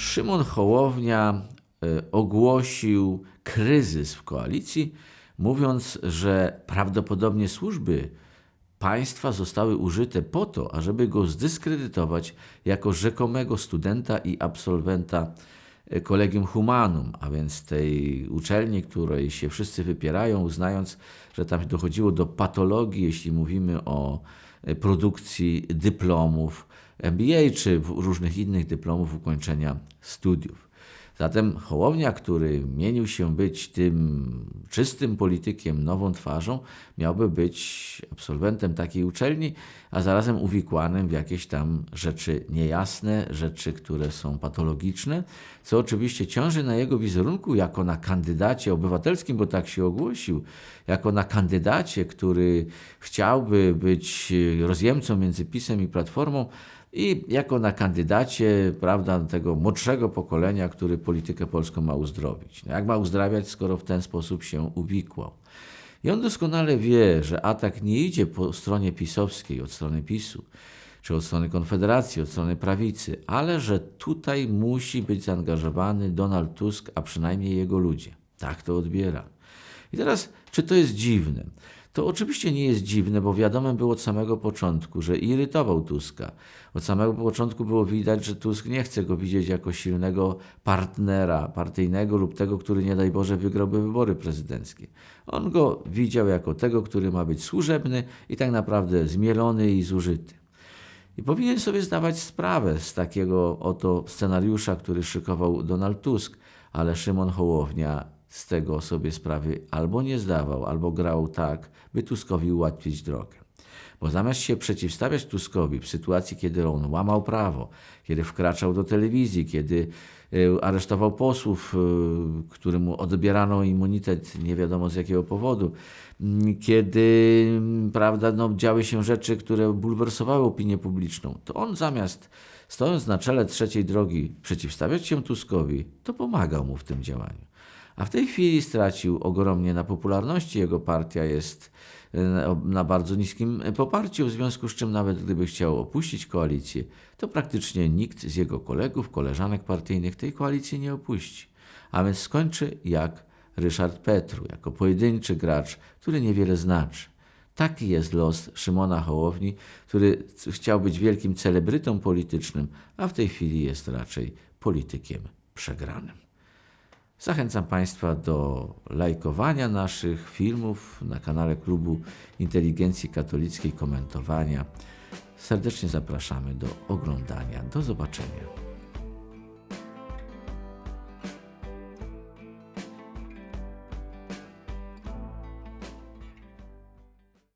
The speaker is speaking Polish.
Szymon Hołownia e, ogłosił kryzys w koalicji, mówiąc, że prawdopodobnie służby państwa zostały użyte po to, ażeby go zdyskredytować jako rzekomego studenta i absolwenta e, Collegium Humanum, a więc tej uczelni, której się wszyscy wypierają, uznając, że tam dochodziło do patologii, jeśli mówimy o e, produkcji dyplomów MBA czy różnych innych dyplomów ukończenia studiów. Zatem Hołownia, który mienił się być tym czystym politykiem, nową twarzą, miałby być absolwentem takiej uczelni, a zarazem uwikłanym w jakieś tam rzeczy niejasne, rzeczy, które są patologiczne, co oczywiście ciąży na jego wizerunku jako na kandydacie obywatelskim, bo tak się ogłosił, jako na kandydacie, który chciałby być rozjemcą między PiSem i Platformą, i jako na kandydacie prawda, tego młodszego pokolenia, który politykę polską ma uzdrowić. No jak ma uzdrawiać, skoro w ten sposób się uwikłał? I on doskonale wie, że atak nie idzie po stronie pisowskiej, od strony PiSu, czy od strony Konfederacji, od strony prawicy, ale że tutaj musi być zaangażowany Donald Tusk, a przynajmniej jego ludzie. Tak to odbiera. I teraz, czy to jest dziwne? To oczywiście nie jest dziwne, bo wiadomo było od samego początku, że irytował Tuska. Od samego początku było widać, że Tusk nie chce go widzieć jako silnego partnera partyjnego lub tego, który nie daj Boże wygrałby wybory prezydenckie. On go widział jako tego, który ma być służebny i tak naprawdę zmielony i zużyty. I powinien sobie zdawać sprawę z takiego oto scenariusza, który szykował Donald Tusk, ale Szymon Hołownia z tego sobie sprawy albo nie zdawał, albo grał tak, by Tuskowi ułatwić drogę. Bo zamiast się przeciwstawiać Tuskowi w sytuacji, kiedy on łamał prawo, kiedy wkraczał do telewizji, kiedy e, aresztował posłów, e, którym odbierano immunitet nie wiadomo z jakiego powodu, kiedy prawda, no, działy się rzeczy, które bulwersowały opinię publiczną, to on zamiast stojąc na czele trzeciej drogi przeciwstawiać się Tuskowi, to pomagał mu w tym działaniu. A w tej chwili stracił ogromnie na popularności. Jego partia jest e, na bardzo niskim poparciu, w związku z czym nawet gdyby chciał opuścić koalicję, to praktycznie nikt z jego kolegów, koleżanek partyjnych tej koalicji nie opuści. A więc skończy jak Ryszard Petru, jako pojedynczy gracz, który niewiele znaczy. Taki jest los Szymona Hołowni, który chciał być wielkim celebrytą politycznym, a w tej chwili jest raczej politykiem przegranym. Zachęcam Państwa do lajkowania naszych filmów na kanale Klubu Inteligencji Katolickiej, komentowania. Serdecznie zapraszamy do oglądania. Do zobaczenia.